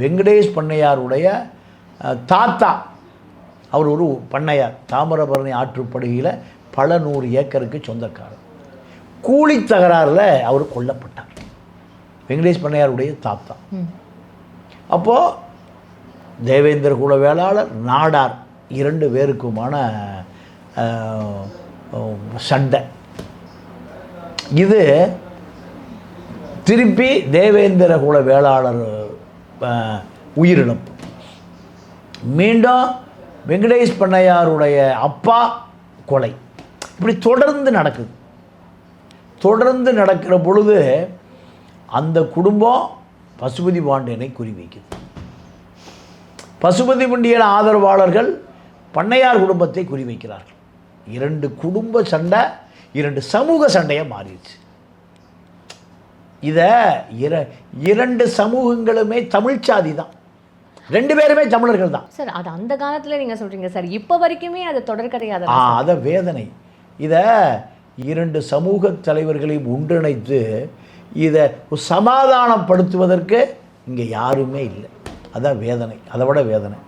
வெங்கடேஷ் பண்ணையாருடைய தாத்தா. அவர் ஒரு பண்ணையார். தாமிரபரணி ஆற்றுப்படுகையில் பல நூறு ஏக்கருக்கு சொந்தக்காரர். கூலி தகராறில் அவர் கொல்லப்பட்டார். வெங்கடேஷ் பண்ணையாருடைய தாத்தா. அப்போது தேவேந்திர குல வேளாளர் நாடார் இரண்டு பேருக்குமான சண்டை. இது திருப்பி தேவேந்திர குல வேளாளர் உயிரிழப்பு. மீண்டும் வெங்கடேஷ் பண்ணையாருடைய அப்பா கொலை. இப்படி தொடர்ந்து நடக்குது. தொடர்ந்து நடக்கிற பொழுது அந்த குடும்பம் பசுபதி பாண்டியனை குறிவைக்குது. பசுபதி பாண்டியன் ஆதரவாளர்கள் பண்ணையார் குடும்பத்தை குறிவைக்கிறார்கள். இரண்டு குடும்ப சண்டை இரண்டு சமூக சண்டையாக மாறிடுச்சு. இதை இர இரண்டு சமூகங்களுமே தமிழ் சாதி தான் ரெண்டு பேருமே தமிழர்கள் தான். சார் அது அந்த காலத்துல நீங்க சொல்றீங்க சார். இப்போ வரைக்குமே அது தொடர்கதையாக ஆ அத வேதனை. இதை இரண்டு சமூக தலைவர்களையும் ஒன்றிணைத்து இதை சமாதானப்படுத்துவதற்கு இங்கே யாருமே இல்லை. அதான் வேதனை. அதை விட வேதனை.